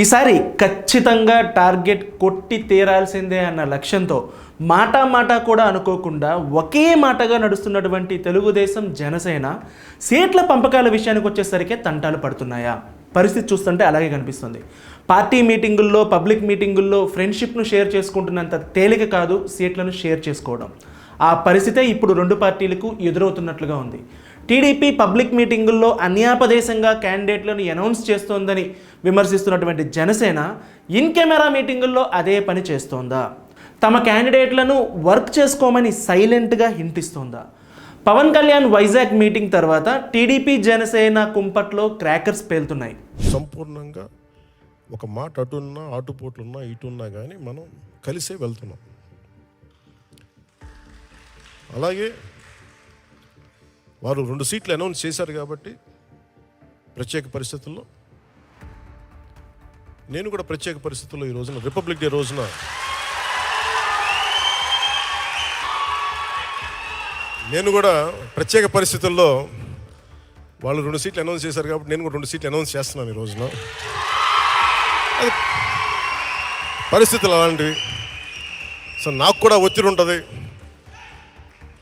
ఈసారి ఖచ్చితంగా టార్గెట్ కొట్టి తీరాల్సిందే అన్న లక్ష్యంతో మాటా మాట కూడా అనుకోకుండా ఒకే మాటగా నడుస్తున్నటువంటి తెలుగుదేశం జనసేన సీట్ల పంపకాల విషయానికి వచ్చేసరికి తంటాలు పడుతున్నాయా? పరిస్థితి చూస్తుంటే అలాగే కనిపిస్తుంది. పార్టీ మీటింగుల్లో పబ్లిక్ మీటింగుల్లో ఫ్రెండ్షిప్ను షేర్ చేసుకుంటున్నంత తేలిక కాదు సీట్లను షేర్ చేసుకోవడం. ఆ పరిస్థితే ఇప్పుడు రెండు పార్టీలకు ఎదురవుతున్నట్లుగా ఉంది. టీడీపీ పబ్లిక్ మీటింగుల్లో అన్యాపదేశంగా క్యాండిడేట్లను అనౌన్స్ చేస్తోందని విమర్శిస్తున్నటువంటి జనసేన ఇన్ కెమెరా మీటింగుల్లో అదే పని చేస్తోందా? తమ క్యాండిడేట్లను వర్క్ చేసుకోమని సైలెంట్గా హింటిస్తోందా పవన్ కళ్యాణ్ వైజాగ్ మీటింగ్ తర్వాత టీడీపీ జనసేన కుంపట్లో క్రాకర్స్ పేలుతున్నాయి. సంపూర్ణంగా ఒక మాట అటున్నా అటుపోట్లున్నా ఇటున్నా కానీ మనం కలిసే వెళ్తున్నాం. అలాగే వారు రెండు సీట్లు అనౌన్స్ చేశారు కాబట్టి ప్రత్యేక పరిస్థితుల్లో నేను కూడా ప్రత్యేక పరిస్థితుల్లో ఈ రోజున రిపబ్లిక్ డే రోజున నేను కూడా ప్రత్యేక పరిస్థితుల్లో వాళ్ళు రెండు సీట్లు అనౌన్స్ చేశారు కాబట్టి నేను కూడా రెండు సీట్లు అనౌన్స్ చేస్తున్నాను ఈ రోజున. అది పరిస్థితులు అలాంటివి. సో నాకు కూడా ఒత్తిడి ఉంటుంది.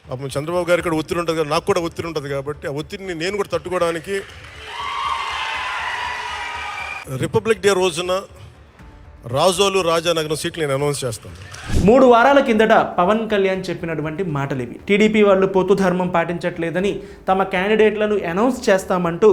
పాపం చంద్రబాబు గారికి కూడా ఒత్తిడి ఉంటుంది నాకు కూడా ఒత్తిడి ఉంటుంది కాబట్టి ఆ ఒత్తిడిని నేను కూడా తట్టుకోవడానికి రిపబ్లిక్ డే రోజున రాజోలు రాజానగరం సీట్లు నేను అనౌన్స్ చేస్తాను. మూడు వారాల కిందట పవన్ కళ్యాణ్ చెప్పినటువంటి మాటలు ఇవి టీడీపీ వాళ్ళు పొత్తు ధర్మం పాటించట్లేదని తమ క్యాండిడేట్లను అనౌన్స్ చేస్తామంటూ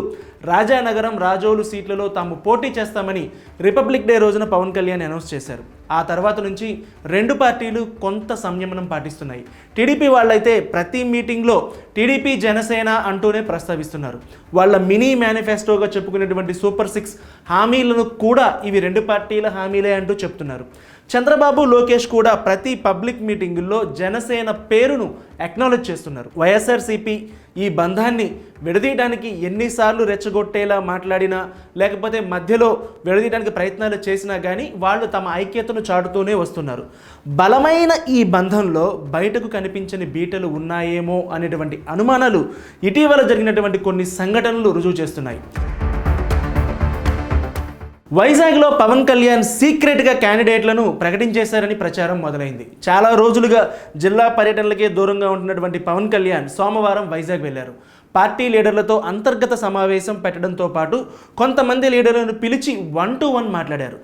రాజానగరం రాజోలు సీట్లలో తాము పోటీ చేస్తామని రిపబ్లిక్ డే రోజున పవన్ కళ్యాణ్ అనౌన్స్ చేశారు. ఆ తర్వాత నుంచి రెండు పార్టీలు కొంత సంయమనం పాటిస్తున్నాయి. టీడీపీ వాళ్ళైతే ప్రతి మీటింగ్లో టీడీపీ జనసేన అంటూనే ప్రస్తావిస్తున్నారు. వాళ్ళ మినీ మేనిఫెస్టోగా చెప్పుకునేటువంటి సూపర్ సిక్స్ హామీలను కూడా ఇవి రెండు పార్టీల హామీలే అంటూ చెప్తున్నారు. చంద్రబాబు లోకేష్ కూడా ప్రతి పబ్లిక్ మీటింగుల్లో జనసేన పేరును అక్నాలెడ్జ్ చేస్తున్నారు. వైఎస్ఆర్సీపీ ఈ బంధాన్ని విడదీయడానికి ఎన్నిసార్లు రెచ్చగొట్టేలా మాట్లాడినా లేకపోతే మధ్యలో విడదీయడానికి ప్రయత్నాలు చేసినా కానీ వాళ్ళు తమ ఐక్యతను చాటుతూనే వస్తున్నారు. బలమైన ఈ బంధంలో బయటకు కనిపించని బీటలు ఉన్నాయేమో అనేటువంటి అనుమానాలు ఇటీవల జరిగినటువంటి కొన్ని సంఘటనలు రుజువు చేస్తున్నాయి. వైజాగ్లో పవన్ కళ్యాణ్ సీక్రెట్గా క్యాండిడేట్లను ప్రకటించేశారని ప్రచారం మొదలైంది. చాలా రోజులుగా జిల్లా పర్యటనలకే దూరంగా ఉంటున్నటువంటి పవన్ కళ్యాణ్ సోమవారం వైజాగ్ వెళ్ళారు పార్టీ లీడర్లతో అంతర్గత సమావేశం పెట్టడంతో పాటు కొంతమంది లీడర్లను పిలిచి వన్ టు వన్ మాట్లాడారు.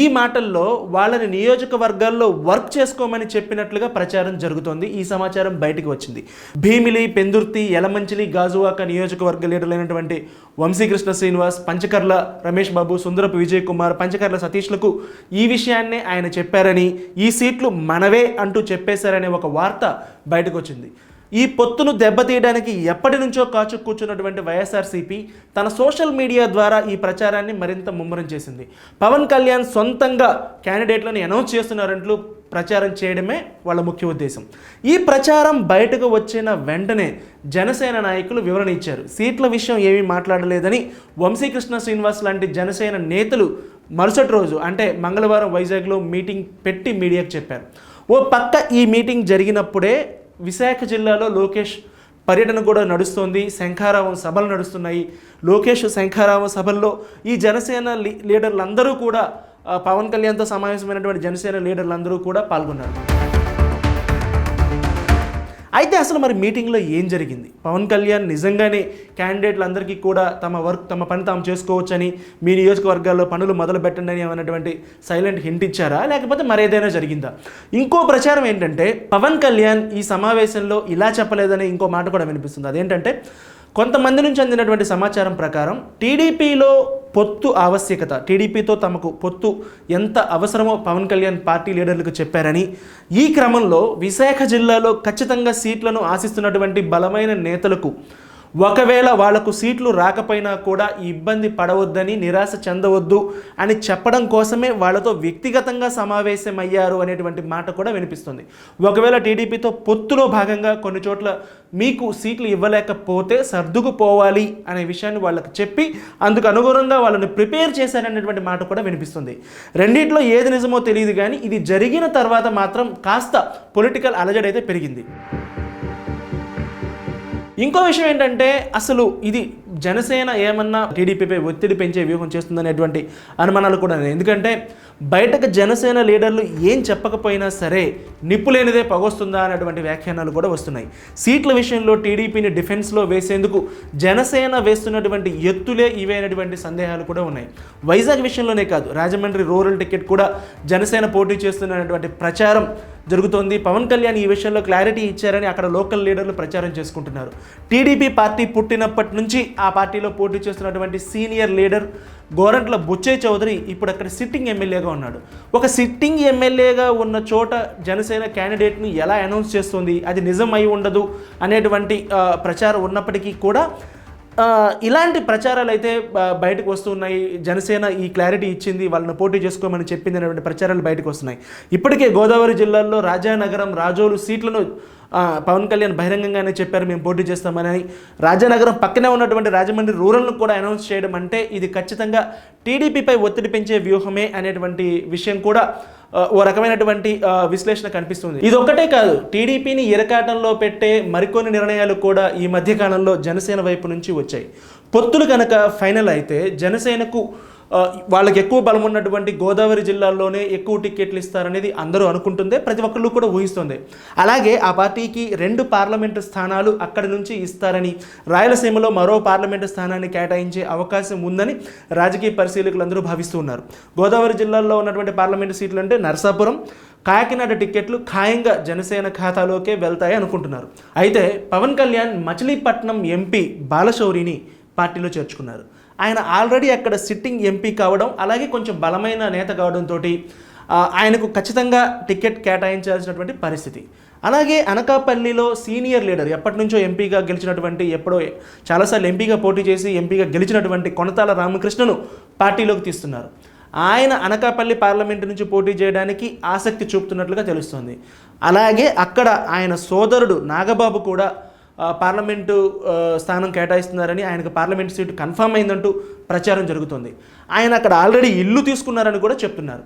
ఈ మాటల్లో వాళ్ళని నియోజకవర్గాల్లో వర్క్ చేసుకోమని చెప్పినట్లుగా ప్రచారం జరుగుతోంది. ఈ సమాచారం బయటకు వచ్చింది. భీమిలి పెందుర్తి యలమంచిలి గాజువాక నియోజకవర్గ లీడర్లైనటువంటి వంశీకృష్ణ శ్రీనివాస్ పంచకర్ల రమేష్ బాబు సుందరపు విజయ్ కుమార్ పంచకర్ల సతీష్లకు ఈ విషయాన్నే ఆయన చెప్పారని ఈ సీట్లు మనవే అంటూ చెప్పేశారనే ఒక వార్త బయటకు వచ్చింది. ఈ పొత్తును దెబ్బతీయడానికి ఎప్పటి నుంచో కాచు కూర్చున్నటువంటి వైఎస్ఆర్సీపీ తన సోషల్ మీడియా ద్వారా ఈ ప్రచారాన్ని మరింత ముమ్మరం చేసింది. పవన్ కళ్యాణ్ సొంతంగా క్యాండిడేట్లను అనౌన్స్ చేస్తున్నారంటూ ప్రచారం చేయడమే వాళ్ళ ముఖ్య ఉద్దేశం. ఈ ప్రచారం బయటకు వచ్చిన వెంటనే జనసేన నాయకులు వివరణ ఇచ్చారు. సీట్ల విషయం ఏమీ మాట్లాడలేదని వంశీకృష్ణ శ్రీనివాస్ లాంటి జనసేన నేతలు మరుసటి రోజు అంటే మంగళవారం వైజాగ్లో మీటింగ్ పెట్టి మీడియాకు చెప్పారు. ఓ పక్క ఈ మీటింగ్ జరిగినప్పుడే విశాఖ జిల్లాలో లోకేష్ పర్యటన కూడా నడుస్తోంది శంఖారావం సభలు నడుస్తున్నాయి. లోకేష్ శంఖారావం సభల్లో ఈ జనసేన లీ లీడర్లందరూ కూడా పవన్ కళ్యాణ్తో సమావేశమైనటువంటి జనసేన లీడర్లందరూ కూడా పాల్గొన్నారు. అయితే అసలు మరి మీటింగ్లో ఏం జరిగింది? పవన్ కళ్యాణ్ నిజంగానే క్యాండిడేట్లందరికీ కూడా తమ వర్క్ తమ పని తాము చేసుకోవచ్చని మీ నియోజకవర్గాల్లో పనులు మొదలు పెట్టండి అని అన్నటువంటి సైలెంట్ హింట్ ఇచ్చారా? లేకపోతే మరేదైనా జరిగిందా? ఇంకో ప్రచారం ఏంటంటే పవన్ కళ్యాణ్ ఈ సమావేశంలో ఇలా చెప్పలేదని ఇంకో మాట కూడా వినిపిస్తుంది. అదేంటంటే కొంతమంది నుంచి అందినటువంటి సమాచారం ప్రకారం టీడీపీలో పొత్తు ఆవశ్యకత టీడీపీతో తమకు పొత్తు ఎంత అవసరమో పవన్ కళ్యాణ్ పార్టీ లీడర్లకు చెప్పారని ఈ క్రమంలో విశాఖ జిల్లాలో ఖచ్చితంగా సీట్లను ఆశిస్తున్నటువంటి బలమైన నేతలకు ఒకవేళ వాళ్ళకు సీట్లు రాకపోయినా కూడా ఇబ్బంది పడవద్దని నిరాశ చెందవద్దు అని చెప్పడం కోసమే వాళ్ళతో వ్యక్తిగతంగా సమావేశమయ్యారు అనేటువంటి మాట కూడా వినిపిస్తుంది. ఒకవేళ టీడీపీతో పొత్తులో భాగంగా కొన్ని చోట్ల మీకు సీట్లు ఇవ్వలేకపోతే సర్దుకుపోవాలి అనే విషయాన్ని వాళ్ళకి చెప్పి అందుకు అనుగుణంగా వాళ్ళని ప్రిపేర్ చేశారనేటువంటి మాట కూడా వినిపిస్తుంది. రెండిట్లో ఏది నిజమో తెలియదు కానీ ఇది జరిగిన తర్వాత మాత్రం కాస్త పొలిటికల్ అలజడి అయితే పెరిగింది. ఇంకో విషయం ఏంటంటే అసలు ఇది జనసేన ఏమన్నా టీడీపీపై ఒత్తిడి పెంచే వ్యూహం చేస్తుందనేటువంటి అనుమానాలు కూడా ఉన్నాయి. ఎందుకంటే బయటకు జనసేన లీడర్లు ఏం చెప్పకపోయినా సరే నిప్పు లేనిదే పగొస్తుందా అనేటువంటి వ్యాఖ్యానాలు కూడా వస్తున్నాయి సీట్ల విషయంలో టీడీపీని డిఫెన్స్లో వేసేందుకు జనసేన వేస్తున్నటువంటి ఎత్తులే ఇవే అనేటువంటి సందేహాలు కూడా ఉన్నాయి వైజాగ్ విషయంలోనే కాదు రాజమండ్రి రూరల్ టికెట్ కూడా జనసేన పోటీ చేస్తున్నటువంటి ప్రచారం జరుగుతోంది. పవన్ కళ్యాణ్ ఈ విషయంలో క్లారిటీ ఇచ్చారని అక్కడ లోకల్ లీడర్లు ప్రచారం చేసుకుంటున్నారు. టీడీపీ పార్టీ పుట్టినప్పటి నుంచి ఆ పార్టీలో పోటీ చేస్తున్నటువంటి సీనియర్ లీడర్ గోరంట్ల బుచ్చయ్య చౌదరి ఇప్పుడు అక్కడ సిట్టింగ్ ఎమ్మెల్యేగా ఉన్నాడు. ఒక సిట్టింగ్ ఎమ్మెల్యేగా ఉన్న చోట జనసేన క్యాండిడేట్ను ఎలా అనౌన్స్ చేస్తుంది? అది నిజం అయి ఉండదు అనేటువంటి ప్రచారం ఉన్నప్పటికీ కూడా ఇలాంటి ప్రచారాలు అయితే బయటకు వస్తున్నాయి. జనసేన ఈ క్లారిటీ ఇచ్చింది. వాళ్ళని పోటీ చేసుకోమని చెప్పింది అనేటువంటి ప్రచారాలు బయటకు వస్తున్నాయి. ఇప్పటికే గోదావరి జిల్లాలో రాజానగరం రాజోలు సీట్లను పవన్ కళ్యాణ్ బహిరంగంగానే చెప్పారు మేము పోటీ చేస్తామని. రాజానగరం పక్కనే ఉన్నటువంటి రాజమండ్రి రూరల్ను కూడా అనౌన్స్ చేయడం అంటే ఇది ఖచ్చితంగా టీడీపీపై ఒత్తిడి పెంచే వ్యూహమే అనేటువంటి విషయం కూడా ఓ రకమైనటువంటి విశ్లేషణ కనిపిస్తుంది. ఇది ఒక్కటే కాదు టీడీపీని ఇరకాటంలో పెట్టే మరికొన్ని నిర్ణయాలు కూడా ఈ మధ్యకాలంలో జనసేన వైపు నుంచి వచ్చాయి. పొత్తులు కనుక ఫైనల్ అయితే జనసేనకు వాళ్ళకి ఎక్కువ బలం ఉన్నటువంటి గోదావరి జిల్లాల్లోనే ఎక్కువ టిక్కెట్లు ఇస్తారనేది అందరూ అనుకుంటుందే ప్రతి ఒక్కళ్ళు కూడా ఊహిస్తుంది. అలాగే ఆ పార్టీకి రెండు పార్లమెంటు స్థానాలు అక్కడి నుంచి ఇస్తారని రాయలసీమలో మరో పార్లమెంటు స్థానాన్ని కేటాయించే అవకాశం ఉందని రాజకీయ పరిశీలకులందరూ భావిస్తూ ఉన్నారు. గోదావరి జిల్లాల్లో ఉన్నటువంటి పార్లమెంటు సీట్లు అంటే నరసాపురం కాకినాడ టిక్కెట్లు ఖాయంగా జనసేన ఖాతాలోకే వెళ్తాయి అనుకుంటున్నారు. అయితే పవన్ కళ్యాణ్ మచిలీపట్నం ఎంపీ బాలశౌరిని పార్టీలో చేర్చుకున్నారు. ఆయన ఆల్రెడీ అక్కడ సిట్టింగ్ ఎంపీ కావడం అలాగే కొంచెం బలమైన నేత కావడంతో ఆయనకు ఖచ్చితంగా టికెట్ కేటాయించాల్సినటువంటి పరిస్థితి. అలాగే అనకాపల్లిలో సీనియర్ లీడర్ ఎప్పటి నుంచో ఎంపీగా గెలిచినటువంటి ఎప్పుడో చాలాసార్లు ఎంపీగా పోటీ చేసి ఎంపీగా గెలిచినటువంటి కొనతాల రామకృష్ణను పార్టీలోకి తీస్తున్నారు. ఆయన అనకాపల్లి పార్లమెంటు నుంచి పోటీ చేయడానికి ఆసక్తి చూపుతున్నట్లుగా తెలుస్తోంది. అలాగే అక్కడ ఆయన సోదరుడు నాగబాబు కూడా పార్లమెంటు స్థానం కేటాయిస్తున్నారని ఆయనకు పార్లమెంట్ సీటు కన్ఫర్మ్ అయిందంటూ ప్రచారం జరుగుతుంది. ఆయన అక్కడ ఆల్రెడీ ఇల్లు తీసుకున్నారని కూడా చెప్తున్నారు.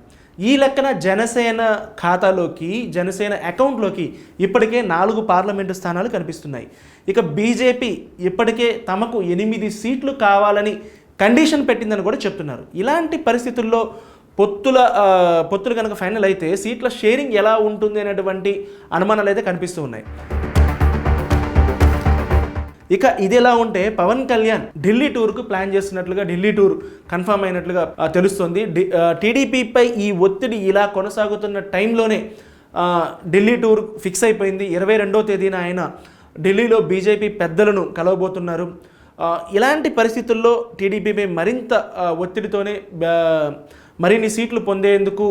ఈ లెక్కన జనసేన ఖాతాలోకి జనసేన అకౌంట్లోకి ఇప్పటికే నాలుగు పార్లమెంటు స్థానాలు కనిపిస్తున్నాయి. ఇక బీజేపీ ఇప్పటికే తమకు ఎనిమిది సీట్లు కావాలని కండిషన్ పెట్టిందని కూడా చెప్తున్నారు. ఇలాంటి పరిస్థితుల్లో పొత్తుల పొత్తులు కనుక ఫైనల్ అయితే సీట్ల షేరింగ్ ఎలా ఉంటుంది అనేటువంటి అనుమానాలు అయితే కనిపిస్తూ ఉన్నాయి. ఇక ఇది ఎలా ఉంటే పవన్ కళ్యాణ్ ఢిల్లీ టూర్కు ప్లాన్ చేస్తున్నట్లుగా ఢిల్లీ టూర్ కన్ఫర్మ్ అయినట్లుగా తెలుస్తుంది. తెలుస్తోంది టీడీపీపై ఈ ఒత్తిడి ఇలా కొనసాగుతున్న టైంలోనే ఢిల్లీ టూర్ ఫిక్స్ అయిపోయింది. ఇరవై రెండో తేదీన ఆయన ఢిల్లీలో బీజేపీ పెద్దలను కలవబోతున్నారు. ఇలాంటి పరిస్థితుల్లో టీడీపీపై మరింత ఒత్తిడితోనే మరిన్ని సీట్లు పొందేందుకు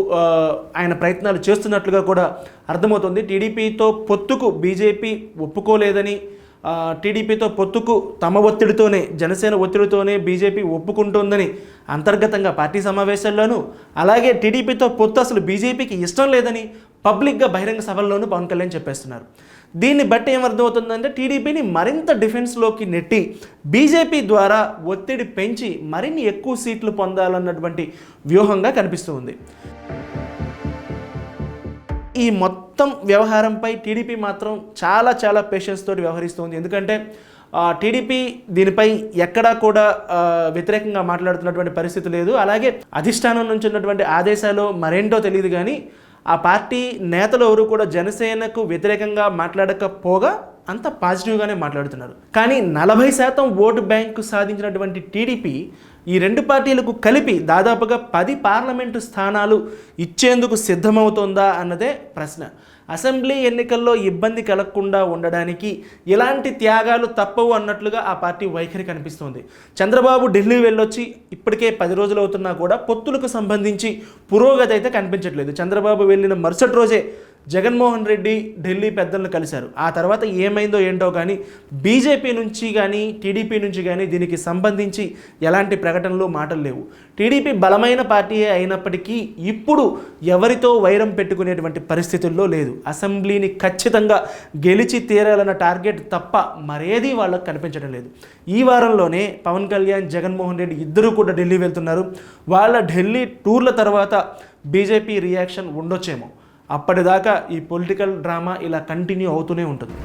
ఆయన ప్రయత్నాలు చేస్తున్నట్లుగా కూడా అర్థమవుతుంది. టీడీపీతో పొత్తుకు బీజేపీ ఒప్పుకోలేదని టీడీపీతో పొత్తుకు తమ ఒత్తిడితోనే జనసేన ఒత్తిడితోనే బీజేపీ ఒప్పుకుంటోందని అంతర్గతంగా పార్టీ సమావేశాల్లోనూ అలాగే టీడీపీతో పొత్తు అసలు బీజేపీకి ఇష్టం లేదని పబ్లిక్గా బహిరంగ సభల్లోనూ పవన్ కళ్యాణ్ చెప్పేస్తున్నారు. దీన్ని బట్టి ఏమర్థమవుతుందంటే టీడీపీని మరింత డిఫెన్స్లోకి నెట్టి బీజేపీ ద్వారా ఒత్తిడి పెంచి మరిన్ని ఎక్కువ సీట్లు పొందాలన్నటువంటి వ్యూహంగా కనిపిస్తూ ఉంది. ఈ మొత్తం వ్యవహారంపై టీడీపీ మాత్రం చాలా చాలా పేషెన్స్ తోటి వ్యవహరిస్తుంది. ఎందుకంటే టీడీపీ దీనిపై ఎక్కడా కూడా వ్యతిరేకంగా మాట్లాడుతున్నటువంటి పరిస్థితి లేదు. అలాగే అధిష్టానం నుంచి ఉన్నటువంటి ఆదేశాలు మరేంటో తెలియదు కానీ ఆ పార్టీ నేతలు ఎవరు కూడా జనసేనకు వ్యతిరేకంగా మాట్లాడకపోగా అంత పాజిటివ్గానే మాట్లాడుతున్నారు. కానీ నలభై శాతం ఓటు బ్యాంకు సాధించినటువంటి టీడీపీ ఈ రెండు పార్టీలకు కలిపి దాదాపుగా పది పార్లమెంటు స్థానాలు ఇచ్చేందుకు సిద్ధమవుతోందా అన్నదే ప్రశ్న. అసెంబ్లీ ఎన్నికల్లో ఇబ్బంది కలగకుండా ఉండడానికి ఎలాంటి త్యాగాలు తప్పవు అన్నట్లుగా ఆ పార్టీ వైఖరి కనిపిస్తోంది. చంద్రబాబు ఢిల్లీ వెళ్ళొచ్చి ఇప్పటికే పది రోజులు అవుతున్నా కూడా పొత్తులకు సంబంధించి పురోగతి అయితే కనిపించట్లేదు. చంద్రబాబు వెళ్ళిన మరుసటి రోజే జగన్మోహన్ రెడ్డి ఢిల్లీ పెద్దలను కలిశారు. ఆ తర్వాత ఏమైందో ఏంటో కానీ బీజేపీ నుంచి కానీ టీడీపీ నుంచి కానీ దీనికి సంబంధించి ఎలాంటి ప్రకటనలు మాటలు లేవు. టీడీపీ బలమైన పార్టీయే అయినప్పటికీ ఇప్పుడు ఎవరితో వైరం పెట్టుకునేటువంటి పరిస్థితుల్లో లేదు. అసెంబ్లీని ఖచ్చితంగా గెలిచి తీరాలన్న టార్గెట్ తప్ప మరేది వాళ్ళకు కనిపించడం లేదు. ఈ వారంలోనే పవన్ కళ్యాణ్ జగన్మోహన్ రెడ్డి ఇద్దరూ కూడా ఢిల్లీ వెళ్తున్నారు. వాళ్ళ ఢిల్లీ టూర్ల తర్వాత బీజేపీ రియాక్షన్ ఉండొచ్చేమో. అప్పటిదాకా ఈ పొలిటికల్ డ్రామా ఇలా కంటిన్యూ అవుతూనే ఉంటుంది.